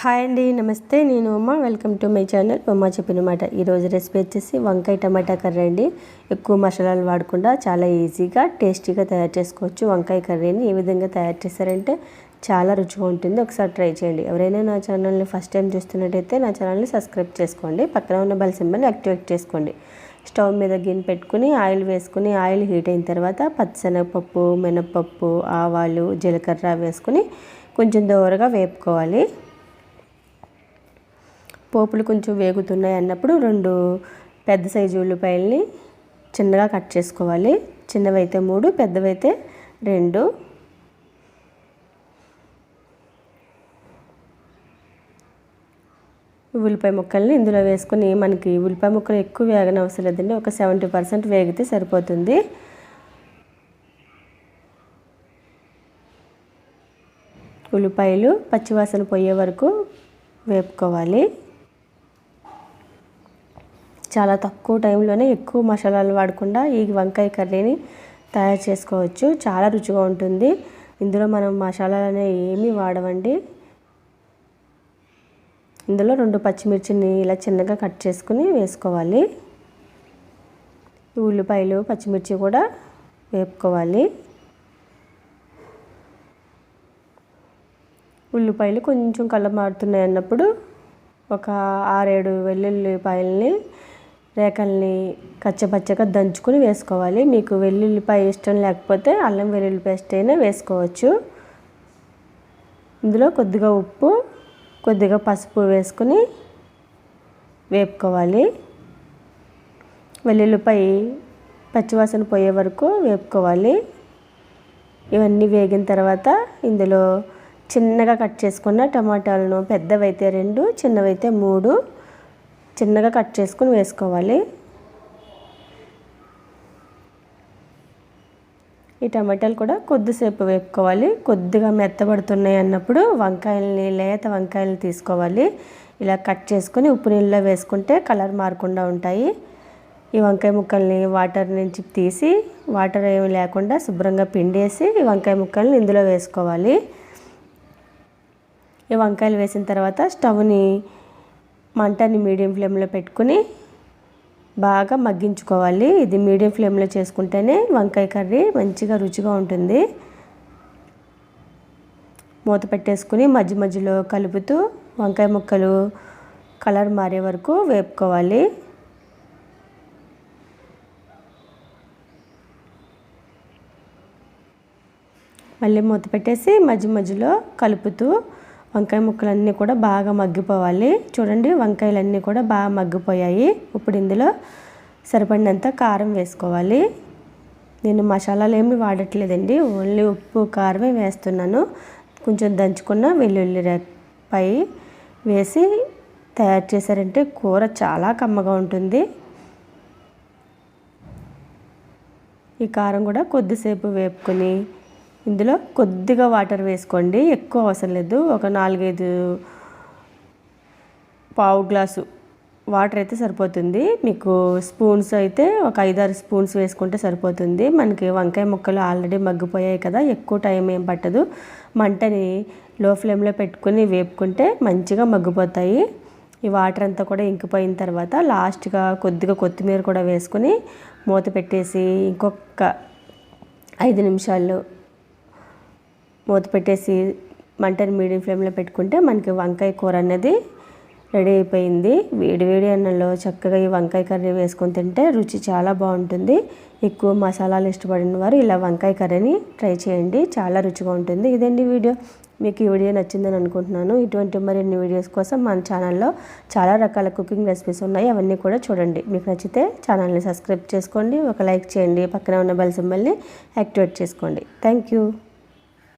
Hi అండి నమస్తే. నేను ఉమ్మ వెల్కమ్ టు మై ఛానల్. ఉమ్మ చెప్పిన మాట. ఈరోజు రెసిపీ వచ్చేసి వంకాయ టమాటా కర్రీ అండి. ఎక్కువ మసాలాలు వాడకుండా చాలా ఈజీగా టేస్టీగా తయారు చేసుకోవచ్చు వంకాయ కర్రీని. ఏ విధంగా తయారు చేశారంటే చాలా రుచిగా ఉంటుంది. ఒకసారి ట్రై చేయండి. ఎవరైనా నా ఛానల్ని ఫస్ట్ టైం చూస్తున్నట్టయితే నా ఛానల్ని సబ్స్క్రైబ్ చేసుకోండి. పక్కన ఉన్న బెల్ సింబల్ని యాక్టివేట్ చేసుకోండి. స్టవ్ మీద గిన్నె పెట్టుకుని ఆయిల్ వేసుకుని ఆయిల్ హీట్ అయిన తర్వాత పచ్చిశనగపప్పు మినపప్పు ఆవాలు జీలకర్ర వేసుకుని కొంచెం దోరగా వేపుకోవాలి. పోపులు కొంచెం వేగుతున్నాయి అన్నప్పుడు రెండు పెద్ద సైజు ఉల్లిపాయల్ని చిన్నగా కట్ చేసుకోవాలి. చిన్నవైతే మూడు పెద్దవైతే రెండు. ఉల్లిపాయ ముక్కల్ని ఇందులో వేసుకుని మనకి ఉల్లిపాయ ముక్కలు ఎక్కువ వేగన అవసరం లేదండి. ఒక సెవెంటీ పర్సెంట్ వేగితే సరిపోతుంది. ఉల్లిపాయలు పచ్చివాసన పోయే వరకు వేపుకోవాలి. చాలా తక్కువ టైంలోనే ఎక్కువ మసాలాలు వాడకుండా ఈ వంకాయ కర్రీని తయారు చేసుకోవచ్చు. చాలా రుచిగా ఉంటుంది. ఇందులో మనం మసాలాలు అనేవి ఏమీ వాడవండి. ఇందులో రెండు పచ్చిమిర్చిని ఇలా చిన్నగా కట్ చేసుకుని వేసుకోవాలి. ఉల్లిపాయలు పచ్చిమిర్చి కూడా వేపుకోవాలి. ఉల్లిపాయలు కొంచెం కళ్ళ మారుతున్నాయి అన్నప్పుడు ఒక ఆరేడు వెల్లుల్లిపాయలని రేకల్ని కచ్చపచ్చగా దంచుకొని వేసుకోవాలి. మీకు వెల్లుల్లిపాయ ఇష్టం లేకపోతే అల్లం వెల్లుల్లి పేస్ట్ అయినా వేసుకోవచ్చు. ఇందులో కొద్దిగా ఉప్పు కొద్దిగా పసుపు వేసుకుని వేపుకోవాలి. వెల్లుల్లిపాయ పచ్చివాసన పోయే వరకు వేపుకోవాలి. ఇవన్నీ వేగిన తర్వాత ఇందులో చిన్నగా కట్ చేసుకున్న టమాటాలను పెద్దవైతే రెండు చిన్నవైతే మూడు చిన్నగా కట్ చేసుకుని వేసుకోవాలి. ఈ టమాటాలు కూడా కొద్దిసేపు వేపుకోవాలి. కొద్దిగా మెత్తబడుతున్నాయి అన్నప్పుడు వంకాయలని లేత వంకాయల్ని తీసుకోవాలి. ఇలా కట్ చేసుకొని ఉప్పు నీళ్ళలో వేసుకుంటే కలర్ మారకుండా ఉంటాయి. ఈ వంకాయ ముక్కల్ని వాటర్ నుంచి తీసి వాటర్ ఏమి లేకుండా శుభ్రంగా పిండేసి ఈ వంకాయ ముక్కల్ని ఇందులో వేసుకోవాలి. ఈ వంకాయలు వేసిన తర్వాత స్టవ్ని మంటని మీడియం ఫ్లేమ్లో పెట్టుకుని బాగా మగ్గించుకోవాలి. ఇది మీడియం ఫ్లేమ్లో చేసుకుంటేనే వంకాయ కర్రీ మంచిగా రుచిగా ఉంటుంది. మూత పెట్టేసుకుని మధ్య మధ్యలో కలుపుతూ వంకాయ ముక్కలు కలర్ మారే వరకు వేపుకోవాలి. మళ్ళీ మూత పెట్టేసి మధ్య మధ్యలో కలుపుతూ వంకాయ ముక్కలన్నీ కూడా బాగా మగ్గిపోవాలి. చూడండి వంకాయలన్నీ కూడా బాగా మగ్గిపోయాయి. ఇప్పుడు ఇందులో సరిపడినంత కారం వేసుకోవాలి. నేను మసాలాలు ఏమి వాడట్లేదండి. ఓన్లీ ఉప్పు కారమే వేస్తున్నాను. కొంచెం దంచుకున్న వెల్లుల్లి పై వేసి తయారు చేశారంటే కూర చాలా కమ్మగా ఉంటుంది. ఈ కారం కూడా కొద్దిసేపు వేపుకొని ఇందులో కొద్దిగా వాటర్ వేసుకోండి. ఎక్కువ అవసరం లేదు. ఒక నాలుగైదు పావు గ్లాసు వాటర్ అయితే సరిపోతుంది. మీకు స్పూన్స్ అయితే ఒక ఐదారు స్పూన్స్ వేసుకుంటే సరిపోతుంది. మనకి వంకాయ ముక్కలు ఆల్రెడీ మగ్గిపోయాయి కదా ఎక్కువ టైం ఏం పట్టదు. మంటని లో ఫ్లేమ్లో పెట్టుకుని వేపుకుంటే మంచిగా మగ్గిపోతాయి. ఈ వాటర్ అంతా కూడా ఇంకిపోయిన తర్వాత లాస్ట్గా కొద్దిగా కొత్తిమీర కూడా వేసుకుని మూత పెట్టేసి ఇంకొక ఐదు నిమిషాలు మూత పెట్టేసి మంటని మీడియం ఫ్లేమ్లో పెట్టుకుంటే మనకి వంకాయ కూర అనేది రెడీ అయిపోయింది. వేడి వేడి అన్నంలో చక్కగా ఈ వంకాయ కర్రీ వేసుకొని తింటే రుచి చాలా బాగుంటుంది. ఎక్కువ మసాలాలు ఇష్టపడిన వారు ఇలా వంకాయ కర్రీని ట్రై చేయండి. చాలా రుచిగా ఉంటుంది. ఇదండి వీడియో. మీకు ఈ వీడియో నచ్చిందని అనుకుంటున్నాను. ఇటువంటి మరిన్ని వీడియోస్ కోసం మన ఛానల్లో చాలా రకాల కుకింగ్ రెసిపీస్ ఉన్నాయి. అవన్నీ కూడా చూడండి. మీకు నచ్చితే ఛానల్ని సబ్స్క్రైబ్ చేసుకోండి. ఒక లైక్ చేయండి. పక్కన ఉన్న బెల్ సింబల్ని యాక్టివేట్ చేసుకోండి. Thank you.